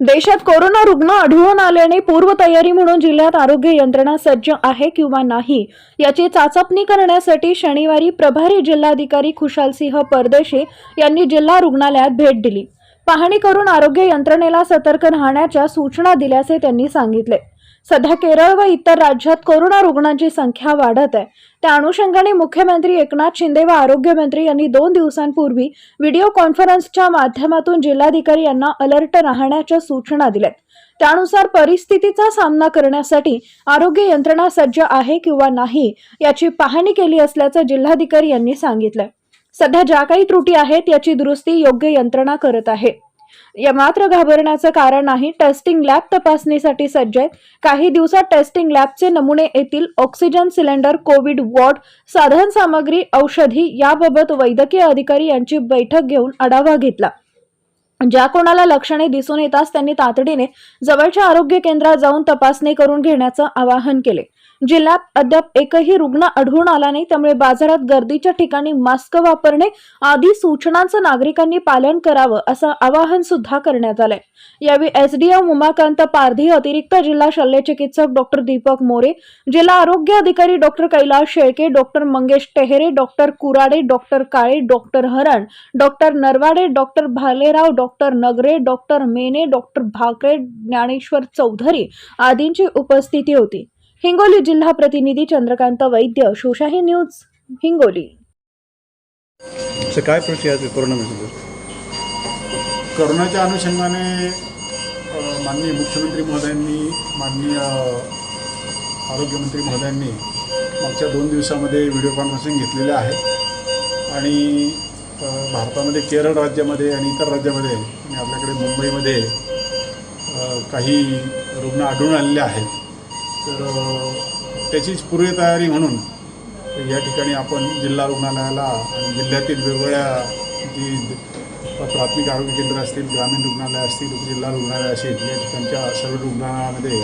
देशात कोरोना रुग्ण आढळून आल्याने पूर्वतयारी म्हणून जिल्ह्यात आरोग्य यंत्रणा सज्ज आहे किंवा नाही याची चाचपणी करण्यासाठी शनिवारी प्रभारी जिल्हाधिकारी खुशालसिंह परदेशी यांनी जिल्हा रुग्णालयात भेट दिली. पाहणी करून आरोग्य यंत्रणेला सतर्क राहण्याच्या सूचना दिल्याचे त्यांनी सांगितले. सध्या केरळ व इतर राज्यात कोरोना रुग्णांची संख्या वाढत आहे. त्या अनुषंगाने मुख्यमंत्री एकनाथ शिंदे व आरोग्यमंत्री यांनी दोन दिवसांपूर्वी व्हिडिओ कॉन्फरन्सच्या माध्यमातून जिल्हाधिकारी यांना अलर्ट राहण्याच्या सूचना दिल्यात. त्यानुसार परिस्थितीचा सामना करण्यासाठी आरोग्य यंत्रणा सज्ज आहे किंवा नाही याची पाहणी केली असल्याचं जिल्हाधिकारी यांनी सांगितलं सध्या ज्या काही त्रुटी आहेत याची दुरुस्ती योग्य यंत्रणा करत आहे. या मात्र घाबरण्याचं कारण नाही. टेस्टिंग लॅब तपासणीसाठी सज्ज आहेत. काही दिवसात टेस्टिंग लॅबचे नमुने येतील. ऑक्सिजन सिलेंडर कोविड वॉर्ड साधन सामग्री औषधी याबाबत वैद्यकीय अधिकारी यांची बैठक घेऊन आढावा घेतला. ज्या कोणाला लक्षणे दिसून येताच त्यांनी तातडीने जवळच्या आरोग्य केंद्रात जाऊन तपासणी करून घेण्याचं आवाहन केले. जिल्ह्यात अद्याप एकही रुग्ण आढळून आला नाही. त्यामुळे बाजारात गर्दीच्या ठिकाणी मास्क वापरणे आदी सूचनांचं नागरिकांनी पालन करावं असं आवाहन सुद्धा करण्यात आलंय. यावेळी एसडीएम उमाकांत पारधी अतिरिक्त जिल्हा शल्य चिकित्सक डॉक्टर दीपक मोरे जिल्हा आरोग्य अधिकारी doctor Kailas Shelke doctor Mangesh Tehre doctor Kurade doctor Kale doctor Haran doctor Narwade doctor Bhalerao doctor Nagare doctor Mene doctor Bhakare Dnyaneshwar Chaudhari आदींची उपस्थिती होती. हिंगोली जिल्हा प्रतिनिधी चंद्रकांत वैद्य शिवशाही न्यूज हिंगोली. असं काय प्रक्रिया आहे कोरोनामध्ये? करोनाच्या अनुषंगाने माननीय मुख्यमंत्री महोदयांनी माननीय आरोग्यमंत्री महोदयांनी मागच्या दोन दिवसामध्ये व्हिडिओ कॉन्फरन्सिंग घेतलेले आहे. आणि भारतामध्ये केरळ राज्यामध्ये आणि इतर राज्यामध्ये आणि आपल्याकडे मुंबईमध्ये काही रुग्ण आढळून आलेले आहेत. तर त्याचीच पूर्वतयारी म्हणून या ठिकाणी आपण जिल्हा रुग्णालयाला आणि जिल्ह्यातील वेगवेगळ्या जी प्राथमिक आरोग्य केंद्र असतील ग्रामीण रुग्णालय असतील उपजिल्हा रुग्णालय असेल या ठिकाणच्या सर्व रुग्णालयामध्ये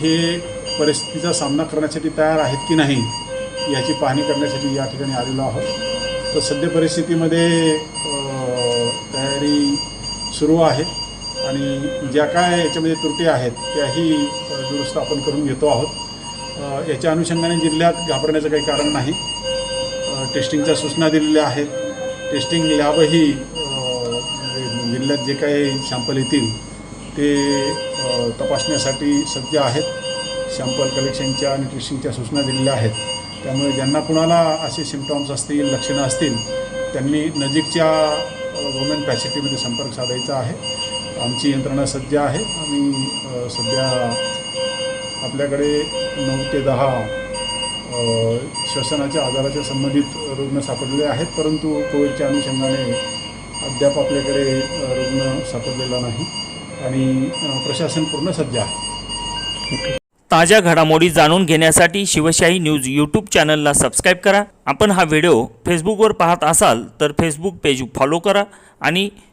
हे परिस्थितीचा सामना करण्यासाठी तयार आहेत की नाही याची पाहणी करण्यासाठी या ठिकाणी आलेलो आहोत. तर सद्य परिस्थितीमध्ये तयारी सुरू आहे. आणि ज्या काय याच्यामध्ये त्रुटी आहेत त्याही दुरुस्त आपण करून घेतो आहोत. याच्या अनुषंगाने जिल्ह्यात घाबरण्याचं काही कारण नाही. टेस्टिंगच्या सूचना दिलेल्या आहेत. टेस्टिंग लॅबही म्हणजे जिल्ह्यात जे काही सॅम्पल येतील ते तपासण्यासाठी सज्ज आहेत. सॅम्पल कलेक्शनच्या आणि टेस्टिंगच्या सूचना दिलेल्या आहेत. त्यामुळे ज्यांना कुणाला असे सिमटॉम्स असतील लक्षणं असतील त्यांनी नजीकच्या वुमेन फॅसिलिटीमध्ये संपर्क साधायचा आहे. आमची यंत्रणा सज्ज आहे. आम्ही सध्या आपल्याकडे नऊ ते दहा श्वसनाच्या आजाराच्या संबंधित रुग्ण सापडलेले आहेत. परंतु कोविडच्या अनुषंगाने अद्याप आपल्याकडे रुग्ण सापडलेला नाही आणि प्रशासन पूर्ण सज्ज आहे. ताज्या घडामोडी जाणून घेण्यासाठी शिवशाही न्यूज यूट्यूब चॅनलला सबस्क्राईब करा. आपण हा व्हिडिओ फेसबुकवर पाहत असाल तर फेसबुक पेज फॉलो करा आणि